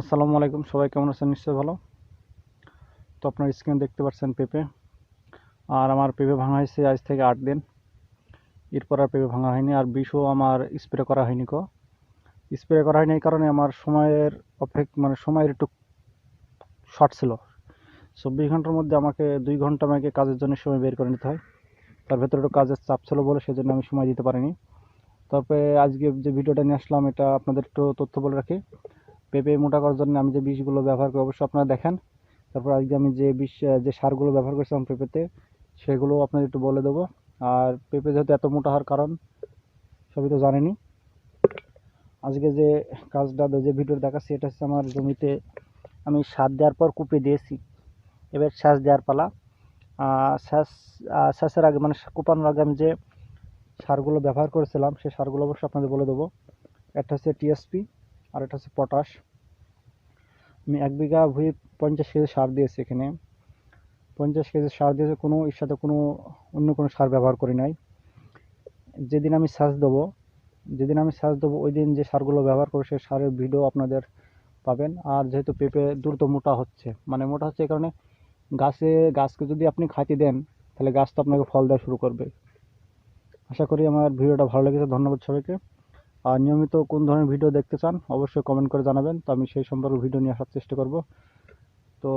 আসসালামু আলাইকুম, সবাই কেমন আছেন? নিশ্চয়ই ভালো। তো আপনার স্ক্রিনে দেখতে পাচ্ছেন পেঁপে আর আমার পেঁপে ভাঙা হয়েছে আজ থেকে আট দিন। এরপর আর পেঁপে ভাঙা হয়নি, আর বিষও আমার স্প্রে করা হয়নি কো স্প্রে করা হয়নি এই কারণে আমার সময়ের অপেক মানে সময়ের একটু শর্ট ছিল। চব্বিশ ঘণ্টার মধ্যে আমাকে দুই ঘণ্টা আমাকে কাজের জন্য সময় বের করে নিতে হয়। তার ভেতরে একটু কাজের চাপ ছিল বলে সেজন্য আমি সময় দিতে পারিনি। তারপরে আজকে যে ভিডিওটা নিয়ে আসলাম, এটা আপনাদের একটু তথ্য বলে রাখি। পেঁপে মোটা করার জন্য আমি যে বিষগুলো ব্যবহার করি, অবশ্যই আপনারা দেখেন। তারপর আজকে আমি যে বিষ যে সারগুলো ব্যবহার করেছিলাম পেঁপেতে, সেগুলো আপনাদের একটু বলে দেবো। আর পেঁপে যেহেতু এত মোটা হওয়ার কারণ, সবই তো জানেনি আজকে যে কাজটা, যে ভিডিও দেখাচ্ছি, এটা হচ্ছে আমার জমিতে আমি সার দেওয়ার পর কুপে দিয়েছি। এবার শ্বাস দেওয়ার পালা। শ্বাস শ্বাসের আগে মানে কুপানোর আগে আমি যে সারগুলো ব্যবহার করেছিলাম, সেই সারগুলো অবশ্যই আপনাদের বলে দেবো। একটা হচ্ছে টিএসপি, আর এটা হচ্ছে পটাশ। আমি এক বিঘা ভুঁই পঞ্চাশ কেজি সার দিয়েছি এখানে। পঞ্চাশ কেজি সার দিয়েছে কোনো এর সাথে কোনো অন্য কোনো সার ব্যবহার করি নাই। যেদিন আমি সাজ দেবো, যেদিন আমি সাজ দেবো, ওই দিন যে সারগুলো ব্যবহার করব, সেই সারের ভিডিও আপনাদের পাবেন। আর যেহেতু পেঁপে দ্রুত মোটা হচ্ছে মানে মোটা হচ্ছে এই কারণে গাছে, গাছকে যদি আপনি খাইতে দেন, তাহলে গাছ তো আপনাকে ফল দেওয়া শুরু করবে। আশা করি আমার ভিডিওটা ভালো লেগেছে। ধন্যবাদ সবাইকে। আর নিয়মিত কোন ধরনের ভিডিও দেখতে চান, অবশ্যই কমেন্ট করে জানাবেন। তো আমি সেই সম্পর্কে ভিডিও নিয়ে আসার চেষ্টা করব। তো